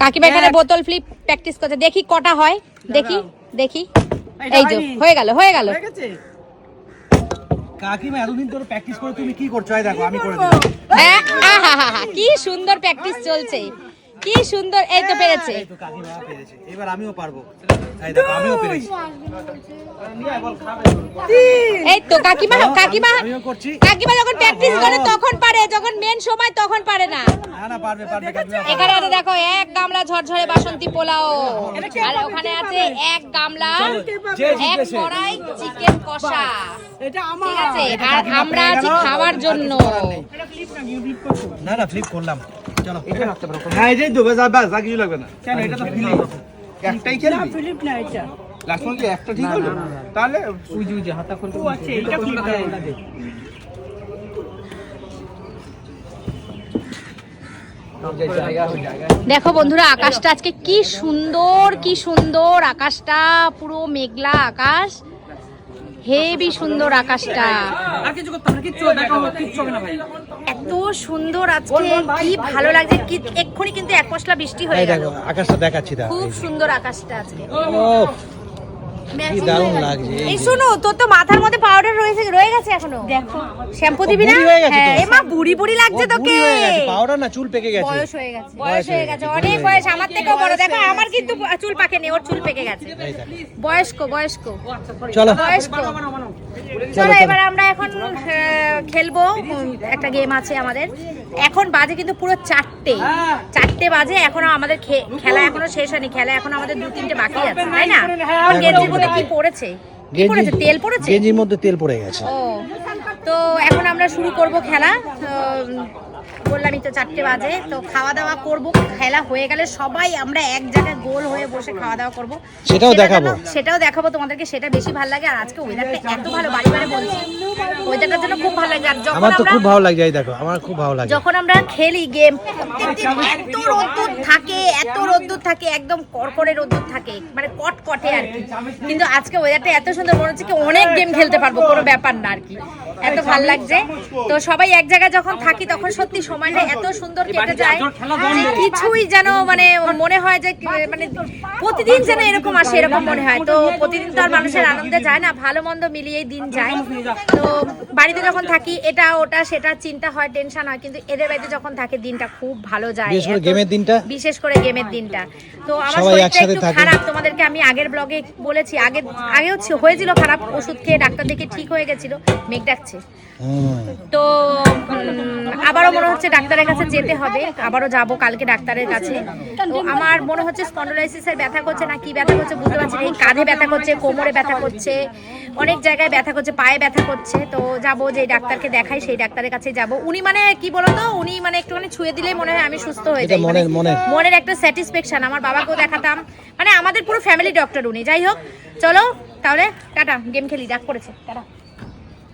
কাকিমা এখানে বোতল ফ্লিপ প্র্যাকটিস করছে। দেখি কটা হয়। দেখি দেখি। এই যে হয়ে গেল হয়ে গেল। কাকিমা এতদিন ধরে প্র্যাকটিস করে তুমি কি করছ? এই দেখো আমি করে দিলাম। হ্যাঁ, কি সুন্দর প্র্যাকটিস চলছে। কি সুন্দর এই তো পেরেছে। এই তো কাকিমা পেরেছে। এবার আমিও পারব। এই দেখো আমিও পেরেছি। এই তো কাকিমা কাকিমা আমিও করছি। কাকিমা যখন প্র্যাকটিস করে তখন পারে যখন মেন সময় তখন পারে না। না না পারবে পারবে এখানে আছে দেখো এক গামলা ঝরঝরে বাসন্তী পোলাও। আর ওখানে আছে এক গামলা এক কড়াই চিকেন কষা। ঠিক আছে আর আমরা আছি খাওয়ার জন্য। না না ফ্লিপ করলাম। হ্যাঁ এই যে আর কিছু লাগবে না। কেন এটা তো ফ্লিপ? একটাই খেলবি? ফিলিপ না এটা। লাস্ট কি একটা ঠিক হলো? তাহলে ও আছে এটা ফিলিপ না দেখো বন্ধুরা আকাশটা আজকে কি সুন্দর কি সুন্দর আকাশটা পুরো মেঘলা আকাশ। হেভি সুন্দর আকাশটা। এত সুন্দর আজকে কি ভালো লাগছে কি এক্ষুনি কিন্তু এক পশলা বৃষ্টি হয়ে গেল। আকাশটা দেখাচ্ছি খুব সুন্দর আকাশটা আজকে। কি দারুণ লাগছে এই। শোনো তোর তো মাথার মধ্যে পাউডার রয়েছে রয়ে গেছে এখনও? দেখো শ্যাম্পু দিবি না? বুড়ি হয়ে হ্যাঁ বুড়ি বুড়ি লাগছে তোকে। হয়ে পাউডার না চুল পেকে গেছে? বয়স হয়ে গেছে। বয়স হয়ে গেছে অনেক বয়স আমার থেকেও বড়। দেখো আমার কিন্তু চুল পাকেনি ওর চুল পেকে গেছে। বয়স্ক বয়স্ক। চলো। বয়স্ক। চলো এবার আমরা এখন খেলব একটা গেম আছে আমাদের। এখন বাজে কিন্তু পুরো চারটে। চারটে বাজে এখনও আমাদের খে- খেলা এখনও শেষ হয়নি। খেলা এখনও আমাদের দু তিনটে বাকি আছে তাই না? এখন মধ্যে কি পড়েছে? কি পড়েছে? তেল পড়েছে? গেঞ্জির মধ্যে তেল পড়ে গেছে। তো এখন আমরা শুরু করব খেলা। বললামই তো চারটে বাজে তো খাওয়া দাওয়া করব। খেলা হয়ে গেলে সবাই আমরা এক জায়গায় গোল হয়ে বসে খাওয়া দাওয়া করব। সেটাও দেখাবো। সেটাও দেখাবো তোমাদেরকে সেটা বেশি ভালো লাগে। আর আজকে ওয়েদারটা এত ভালো বাড়ি বাড়ি বলছি। ওয়েদারটার জন্য খুব ভালো লাগে। আর যখন আমার তো খুব ভালো লাগছে এই দেখো আমার খুব ভালো লাগে। যখন আমরা খেলি গেম এত রোদ্দুর থাকে এত রোদ্দুর থাকে একদম কড়কড়ে রোদ্দুর থাকে মানে কটকটে আর কি। কিন্তু আজকে ওয়েদারটা এত সুন্দর মনে হচ্ছে কি অনেক গেম খেলতে পারব কোনো ব্যাপার না আর কি। এত ভালো লাগছে। তো সবাই এক জায়গায় যখন থাকি তখন সত্যি সময়টা এত সুন্দর কেটে যায় কিছুই যেন মানে মনে হয় যে মানে প্রতিদিন যেন এরকম আসে এরকম মনে হয়। তো প্রতিদিন তো আর মানুষের আনন্দে যায় না ভালো মন্দ মিলিয়েই দিন যায়। তো বাড়িতে যখন থাকি এটা ওটা সেটা চিন্তা হয় টেনশন হয় কিন্তু এদের বাড়িতে যখন থাকে দিনটা খুব ভালো যায়। বিশেষ করে গেমের দিনটা? বিশেষ করে গেমের দিনটা। তো আমার শরীরটা একটু খারাপ তোমাদেরকে আমি আগের ব্লগে বলেছি। আগে আগেও হয়েছিল খারাপ ওষুধ খেয়ে ডাক্তার দেখে ঠিক হয়ে গেছিল। মেঘ হুম। তো আবারও মনে হচ্ছে ডাক্তারের কাছে যেতে হবে। আবারও যাব কালকে ডাক্তারের কাছে। তো আমার মনে হচ্ছে স্পন্ডোলাইসিসের ব্যথা করছে না কি ব্যথা করছে বুঝতে পারছি না। এই কাঁধে ব্যথা করছে কোমরে ব্যথা করছে অনেক জায়গায় ব্যথা করছে পায়ে ব্যথা করছে। তো যাব যে ডাক্তারকে দেখাই সেই ডাক্তারের কাছে যাব। উনি মানে কি বলতো? উনি মানে একটুখানি ছুঁয়ে দিলেই মনে হয় আমি সুস্থ হয়ে যাই। মানে মনের-। মনের একটা স্যাটিসফ্যাকশন আমার বাবাকেও দেখাতাম। মানে আমাদের পুরো ফ্যামিলি ডক্টর উনি। যাই হোক চলো তাহলে টাটা গেম খেলি ডাক পড়েছে টাটা।